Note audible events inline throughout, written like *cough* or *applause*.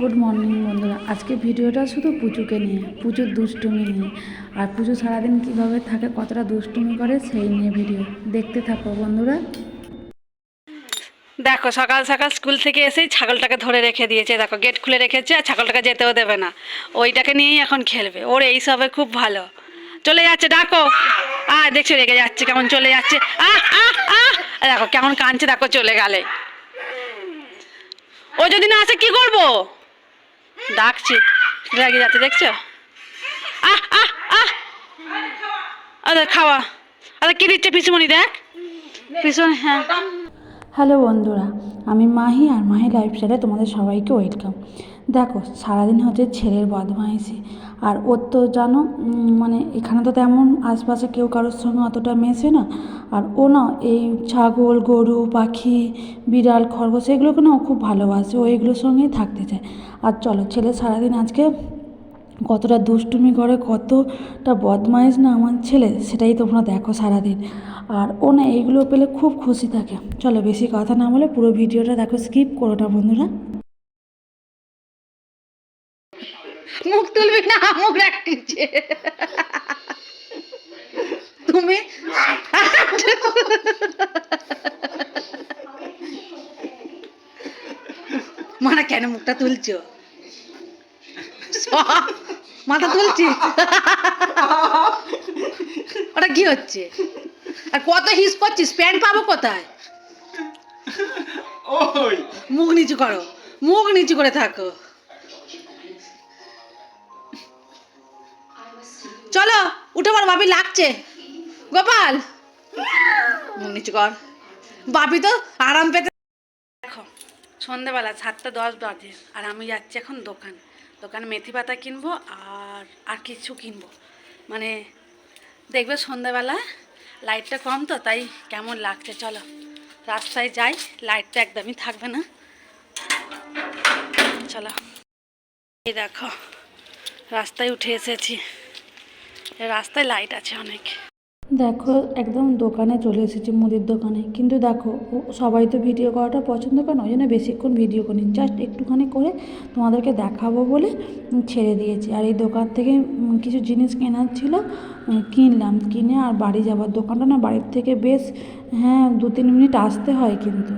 Good morning বন্ধুরা। আজকে ভিডিওটা শুধু পুচুকে নিয়ে, পুজোর দুষ্টুমি নিয়ে। আর পুজো সারাদিন কীভাবে থাকে, কতটা দুষ্টুমি করে, সেই নিয়ে ভিডিও। দেখতে থাকো, বন্ধুরা। দেখো, সকাল সকাল স্কুল থেকে এসেই ছাগলটাকে ধরে রেখে দিয়েছে। দেখো, গেট খুলে রেখেছে আর ছাগলটাকে যেতেও দেবে না। ওইটাকে নিয়েই এখন খেলবে। ওর এই সবে খুব ভালো। চলে যাচ্ছে, ডাকো। আয়, দেখছ রেগে যাচ্ছে, কেমন চলে যাচ্ছে। দেখো, কেমন কাঁদছে, দেখো, চলে গেলে। ও যদি না আসে, কি করব? ডাকছি। রেগে যাচ্ছে, দেখছ? আহ আহ আহ! আরে, খাওয়া। আরে, কি দিচ্ছে পিসুমণি, দেখ। পিসুমণি হ্যাঁ। হ্যালো বন্ধুরা, আমি মাহি আর মাহি লাইফস্টাইলে তোমাদের সবাইকে ওয়েলকাম দেখো, সারাদিন হচ্ছে ছেলের বদমাইশি। আর ওর তো জানো মানে এখানে তো তেমন আশপাশে কেউ কারোর সঙ্গে অতটা মেশে না। আর ও না এই ছাগল, গরু, পাখি, বিড়াল, খরগোশ এগুলোকে না ও খুব ভালোবাসে, ও এগুলোর সঙ্গেই থাকতে চায়। আর চলো ছেলে সারাদিন আজকে কতটা দুষ্টুমি করে, কতটা বদমাইশ না আমার ছেলে, সেটাই তোমরা দেখো সারাদিন। আর ও না এইগুলো পেলে খুব খুশি থাকে। চলো বেশি কথা না বলে পুরো ভিডিওটা দেখো, স্কিপ করো না বন্ধুরা। মুখ তুলবি না মুখ রাখছে তুমি? মানে কেন মুখটা তুলছো? মাথা তুলছি। ওটা কি হচ্ছে? আর কত হিস করছিস? প্যান্ট পাবো কোথায়? মুখ নিচু করো মুখ নিচু করে থাকো। চলো উঠে পড়ো বাপি লাগছে। গোপাল। নিচু কর। বাপি তো আরাম পেতে দেখো সন্ধেবেলা সাতটা দশ বাজে আর আমি যাচ্ছি এখন দোকান। দোকানে মেথি পাতা কিনবো আর আর কিছু কিনবো। মানে দেখবে সন্ধেবেলা লাইটটা কম তো তাই কেমন লাগছে চলো। রাস্তায় যাই লাইটটা একদমই থাকবে না। চলো। এই দেখো রাস্তায় উঠে এসেছি। রাস্তায় লাইট আছে অনেক। দেখো একদম দোকানে চলে এসেছি মুদির দোকানে। কিন্তু দেখো সবাই তো ভিডিও করাটা পছন্দ করে ওই জন্য বেশিক্ষণ ভিডিও করি জাস্ট একটুখানি করে তোমাদেরকে দেখাবো বলে ছেড়ে দিয়েছি। আর এই দোকান থেকে কিছু জিনিস কেনার ছিল কিনলাম। কিনে আর বাড়ি যাবার দোকানটা না বাড়ির থেকে বেশ হ্যাঁ দু তিন মিনিট আসতে হয় কিন্তু।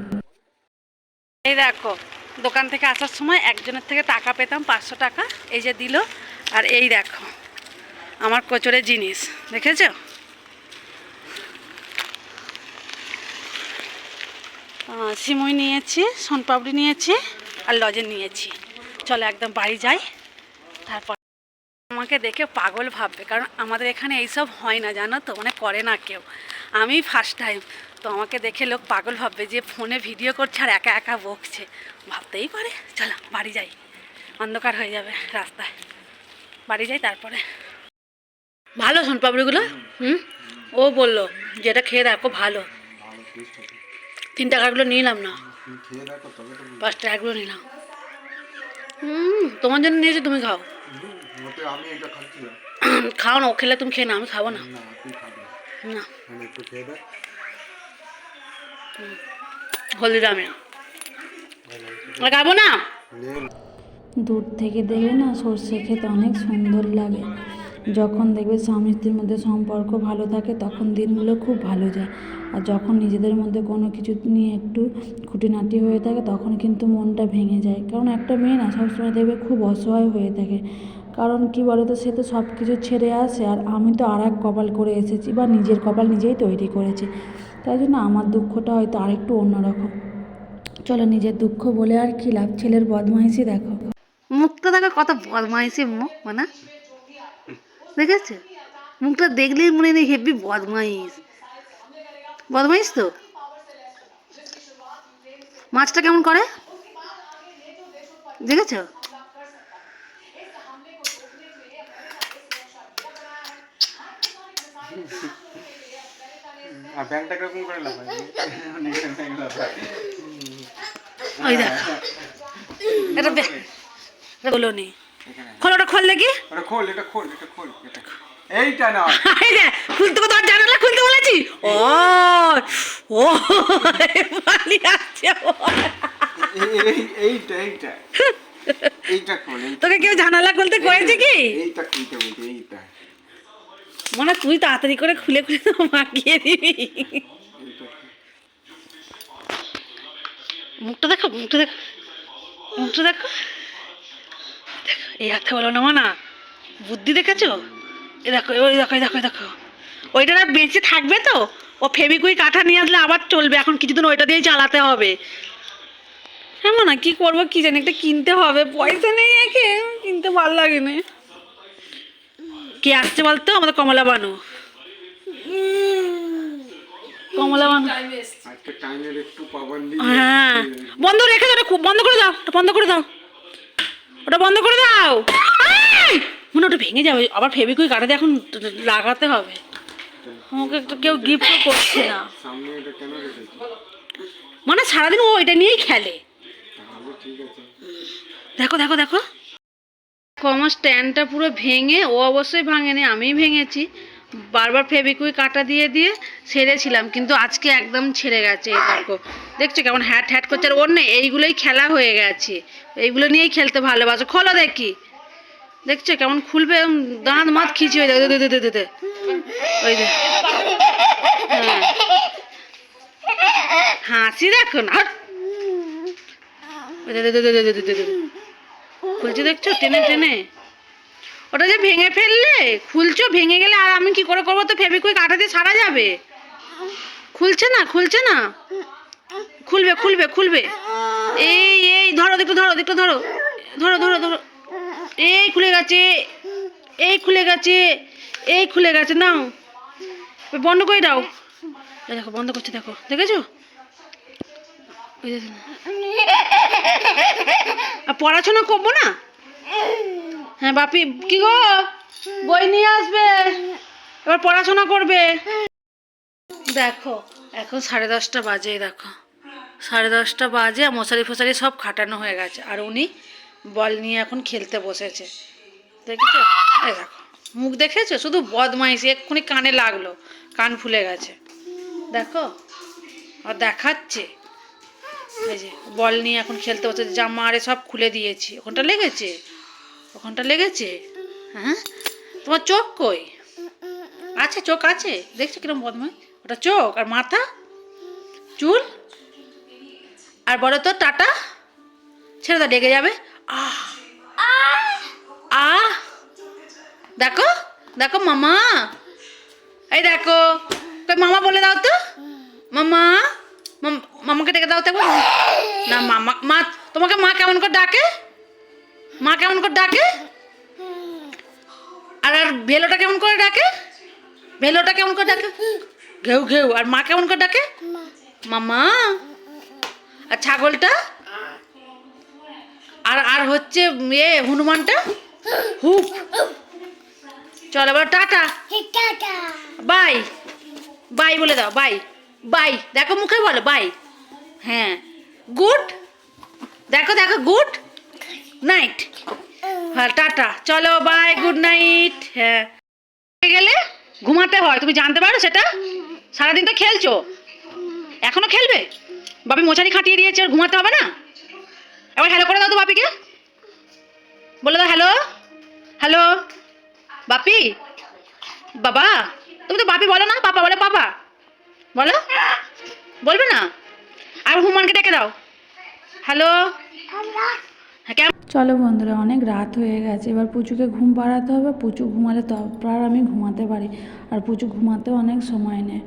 এই দেখো দোকান থেকে আসার সময় একজনের থেকে টাকা পেতাম পাঁচশো টাকা এই যে দিল। আর এই দেখো আমার কচুরের জিনিস, দেখেছ? সিমুই নিয়েছি, সোনপাপড়ি নিয়েছি আর লজেন নিয়েছি। চলো একদম বাড়ি যাই, তারপর আমাকে দেখে পাগল ভাববে, কারণ আমাদের এখানে এইসব হয় না, জানো তো? মানে করে না কেউ। আমি ফার্স্ট টাইম তো আমাকে দেখে লোক পাগল ভাববে যে ফোনে ভিডিও করছে আর একা একা বকছে। ভাবতেই পারে। চলো বাড়ি যাই, অন্ধকার হয়ে যাবে রাস্তায়। বাড়ি যাই তারপরে। ভালো সোনপাপড়িগুলো হুম? ও বলল যেটা খেয়ে দেখো, ভালো। তিন টাকাগুলো নিলাম না। দেখো পাঁচ টাকাগুলো নিলাম হুম, তোমার জন্য নিয়েছি, তুমি খাও। খাও না, ও খেলে তুমি খেয়ে না আমি খাব না। না। দেখ হলদিরামে খাব না? দূর থেকে দেখবে না সর্ষে খেতে অনেক সুন্দর লাগে। যখন দেখবে স্বামী স্ত্রীর মধ্যে সম্পর্ক ভালো থাকে, তখন দিনগুলো খুব ভালো যায়। আর যখন নিজেদের মধ্যে কোনো কিছু নিয়ে একটু খুঁটিনাটি হয়ে থাকে, তখন কিন্তু মনটা ভেঙে যায়। কারণ একটা মেয়ে না সবসময় দেখবে খুব অসহায় হয়ে থাকে। কারণ কি বলতো, সে তো সব কিছু ছেড়ে আসে, আর আমি তো আর এক কপাল করে এসেছি বা নিজের কপাল নিজেই তৈরি করেছি। তাই জন্য আমার দুঃখটা হয়তো আরেকটু অন্যরকম। চলো নিজের দুঃখ বলে আর কি লাভ? ছেলের বদমাইশি দেখো। মুখটা দেখো কত বদমাইশি মুখ মানে? দেখেছ? মুখটা দেখলেই মনে নেই হেভি বদমাইশ। বদমাইশ তো? মাছটা কেমন করে? দেখেছ? ওই দেখো। এটা বলো নি। ওটা খোল দেখি। ওটা খোল এটা খোল এটা খোল এটা এইটা না। *laughs* এই খুলতে তোমার জানালা খুলতে বলেছি? ও ও পালিয়ে আসছে ও। এই- এই- এইটা এইটা। এইটা খোল তোকে কেউ জানালা খুলতে কয়েছে কি? এইটা খুলতে বলতে এইটা। মানে তুই তাড়াতাড়ি করে খুলে খুলে তো মাখিয়ে দিবি। মুখটা দেখো মুখটা দেখো। মুখটা দেখো। দেখো, এই হাতে বলো না মানা। বুদ্ধি দেখেছ? এ দেখো ওই দেখো এই দেখো দেখো। ওইটা আর বেঁচে থাকবে তো? ও ফেবিকুই কাঠা নিয়ে আসলে আবার চলবে। এখন কিছুদিন ওইটা দিয়েই চালাতে হবে। হ্যাঁ না কি করব কি জানি একটা কিনতে হবে। পয়সা নেই একে কিনতে ভালো লাগে না কে আসছে বলতো? আমাদের কমলা বানু। কমলা বানু। হ্যাঁ। বন্ধ রেখে দাও খুব বন্ধ করে দাও বন্ধ করে দাও। ওটা বন্ধ করে দাও! মনে ওটা ভেঙে যাবে। আবার ফেবিকুই কাটাতে এখন লাগাতে হবে। আমাকে একটা কেউ গিফট করছে না। মানে সারাদিন ও এটা নিয়েই খেলে। দেখো দেখো দেখো। কমার আমার স্ট্যান্ডটা পুরো ভেঙে ও অবশ্যই ভাঙেনি আমিই ভেঙেছি। বারবার ফেবিকুই কাটা দিয়ে দিয়ে ছেড়েছিলাম কিন্তু আজকে একদম ছেড়ে গেছে দেখো দেখছ কেমন হ্যাট হ্যাট করছে আর ওর না এইগুলোই খেলা হয়ে গেছে এইগুলো নিয়েই খেলতে ভালোবাসো খোলো দেখি দেখছ কেমন খুলবে দাঁত মাত খিচি হয়ে যাবে দে দে ওই যে হাসি দেখো না খুলছি দেখছ টেনে টেনে ওটা যে ভেঙে ফেললে? খুলছো, ভেঙে গেলে আর আমি কি করে করব? তো ফেবিকুইক আটা দিয়ে সারা যাবে। খুলছে না খুলছে না? খুলবে খুলবে খুলবে। এই এই, ধরো দেখো ধরো দেখো ধরো। ধরো ধরো ধরো। এই খুলে গেছে। এই খুলে গেছে। এই খুলে গেছে, নাও। বন্ধ করে দাও। দেখো, বন্ধ করছে, দেখো। দেখেছ? পড়াশোনা করব না? হ্যাঁ বাপি, কি গো? বই নিয়ে আসবে? এবার পড়াশোনা করবে? দেখো, এখন সাড়ে দশটা বাজে, দেখো। সাড়ে দশটা বাজে মশারি ফশারি সব খাটানো হয়ে গেছে। আর উনি বল নিয়ে এখন খেলতে বসেছে। দেখেছ? এই দেখো, মুখ দেখেছ? শুধু বদমাইশি, এক্ষুনি কানে লাগল, কান ফুলে গেছে। দেখো? আর দেখাচ্ছে। এই যে, বল নিয়ে এখন খেলতে বসেছে, জামা আরে সব খুলে দিয়েছি। ওখানটা লেগেছে? ওখানটা লেগেছে? হ্যাঁ? তোমার চোখ কই? আছে, চোখ আছে। দেখছ কিরম বদমাই ওটা চোখ আর মাথা? চুল? আর বলো তো, টাটা? ছেড়ে দা ডেকে যাবে? আহ! আহ! দেখো দেখো মামা। এই দেখো, কই মামা বলে দাও তো। মাম- মামাকে ডেকে দাও তো না, মামা, মা, তোমাকে মা কেমন করে ডাকে? মা কেমন করে ডাকে? আর আর ভেলোটা কেমন করে ডাকে? ভেলোটা কেমন করে ডাকে? ঘেউ ঘেউ আর মা কেমন করে ডাকে? মামা। আর ছাগলটা? আর আর হচ্ছে এ হনুমানটা? হুপ চল এবার টাটা। বাই। বাই বলে দাও বাই। বাই। দেখো মুখে বলো বাই। হ্যাঁ। গুড। দেখো দেখো গুড। নাইট হ্যাঁ টাটা। চলো বাই গুড নাইট হ্যাঁ। গেলে ঘুমাতে হয়, তুমি জানতে পারো সেটা? সারাদিন তো খেলছো। এখনও খেলবে? বাপি মোছারি খাটিয়ে দিয়েছে আর ঘুমাতে হবে না? এবার হ্যালো করে দাও তো বাপিকে। বলে দাও হ্যালো হ্যালো বাপি? বাবা, তুমি তো বাপি বলো না, পাপা বলে পাপা। বলো। বলবে না? আর হুমানকে ডেকে দাও। হ্যালো হ্যাঁ চলো বন্ধুরা, অনেক রাত হয়ে গেছে। এবার পুচুকে ঘুম পাড়াতে হবে, পুচু ঘুমালে তারপর আমি ঘুমাতে পারি। আর পুচু ঘুমাতেও অনেক সময় নেয়।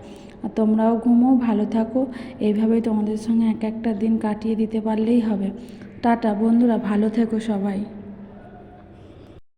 আর তোমরাও ঘুমো, ভালো থাকো। এইভাবেই তোমাদের সঙ্গে এক একটা দিন কাটিয়ে দিতে পারলেই হবে। টাটা বন্ধুরা, ভালো থেকো সবাই।